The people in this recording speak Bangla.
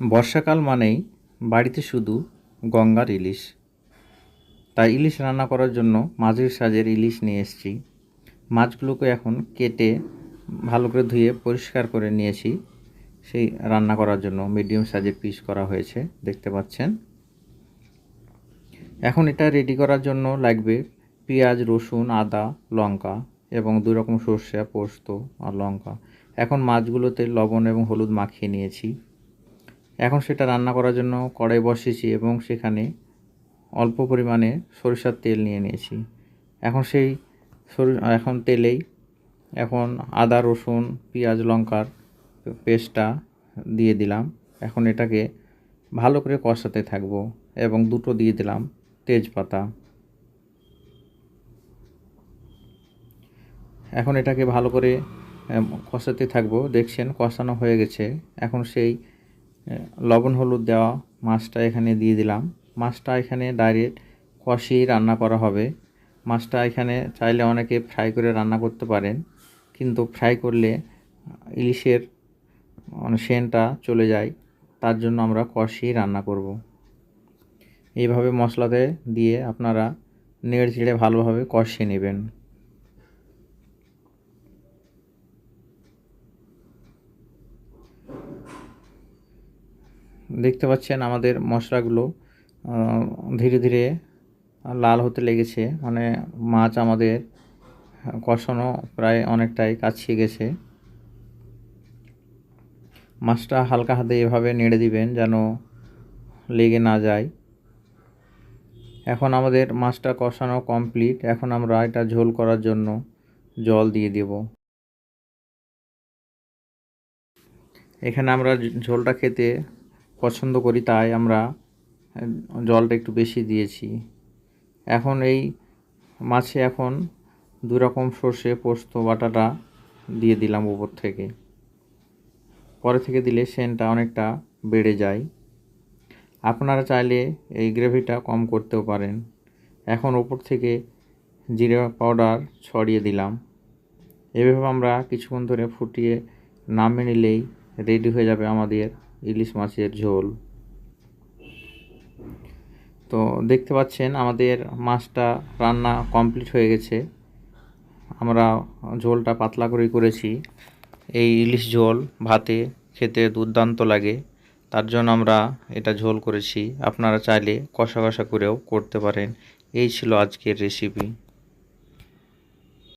বর্ষাকাল মানেই বাড়িতে শুধু গঙ্গার ইলিশ। তাই ইলিশ রান্না করার জন্য মাঝের সাজের ইলিশ নিয়ে এসেছি। মাছগুলোকে এখন কেটে ভালো করে ধুয়ে পরিষ্কার করে নিয়েছি। সেই রান্না করার জন্য মিডিয়াম সাইজের পিস করা হয়েছে, দেখতে পাচ্ছেন। এখন এটা রেডি করার জন্য লাগবে পেঁয়াজ, রসুন, আদা, লঙ্কা এবং দুই রকম সর্ষে, পোস্ত আর লঙ্কা। এখন মাছগুলোতে লবণ এবং হলুদ মাখিয়ে নিয়েছি। এখন সেটা রান্না করার জন্য কড়াই বসিয়েছি এবং সেখানে অল্প পরিমাণে সরিষার তেল নিয়ে নিয়েছি। এখন সেই এখন তেলেই এখন আদা, রসুন, পেঁয়াজ, লঙ্কার পেস্টটা দিয়ে দিলাম। এখন এটাকে ভালো করে কষাতে থাকব এবং দুটো দিয়ে দিলাম তেজপাতা। এখন এটাকে ভালো করে কষাতে থাকব। দেখছেন কষানো হয়ে গেছে। এখন সেই লবণ, হলুদ দেওয়া মাছটা এখানে দিয়ে দিলাম। মাছটা এখানে ডাইরেক্ট কষিয়ে রান্না করা হবে। মাছটা এখানে চাইলে অনেকে ফ্রাই করে রান্না করতে পারেন, কিন্তু ফ্রাই করলে, ইলিশের মানে সেন্টটা চলে যায়, তার জন্য আমরা কষিয়ে রান্না করব। এইভাবে মশলাতে দিয়ে আপনারা নেড়ে চেড়ে ভালোভাবে কষিয়ে নেবেন। দেখতে পাচ্ছেন আমাদের মশলাগুলো ধীরে ধীরে লাল হতে লেগেছে। মানে মাছ আমাদের কষানো প্রায় অনেকটাই কাছিয়ে গেছে। মাছটা হালকা হাতে এভাবে নেড়ে দিবেন যেন লেগে না যায়। এখন আমাদের মাছটা কষানো কমপ্লিট। এখন আমরা এটা ঝোল করার জন্য জল দিয়ে দেব। এখানে আমরা ঝোলটা খেতে পছন্দ করি, তাই আমরা জলটা একটু বেশি দিয়েছি। এখন এই মাছে এখন দু রকম সর্ষে, পোস্ত, বাটাটা দিয়ে দিলাম উপর থেকে। পরে থেকে দিলে সেন্টটা অনেকটা বেড়ে যায়। আপনারা চাইলে এই গ্রেভিটা কম করতেও পারেন। এখন ওপর থেকে জিরা পাউডার ছড়িয়ে দিলাম। এভাবে আমরা কিছুক্ষণ ধরে ফুটিয়ে নামিয়ে নিলেই রেডি হয়ে যাবে আমাদের ইলিশ মাছের ঝোল। তো দেখতে পাচ্ছেন আমাদের মাছটা রান্না কমপ্লিট হয়ে গেছে। আমরা ঝোলটা পাতলা করেই করেছি। এই ইলিশ ঝোল ভাতে খেতে দুর্দান্ত লাগে। তার জন্য আমরা এটা ঝোল করেছি। আপনারা চাইলে কষা কষা করেও করতে পারেন। এই ছিল আজকের রেসিপি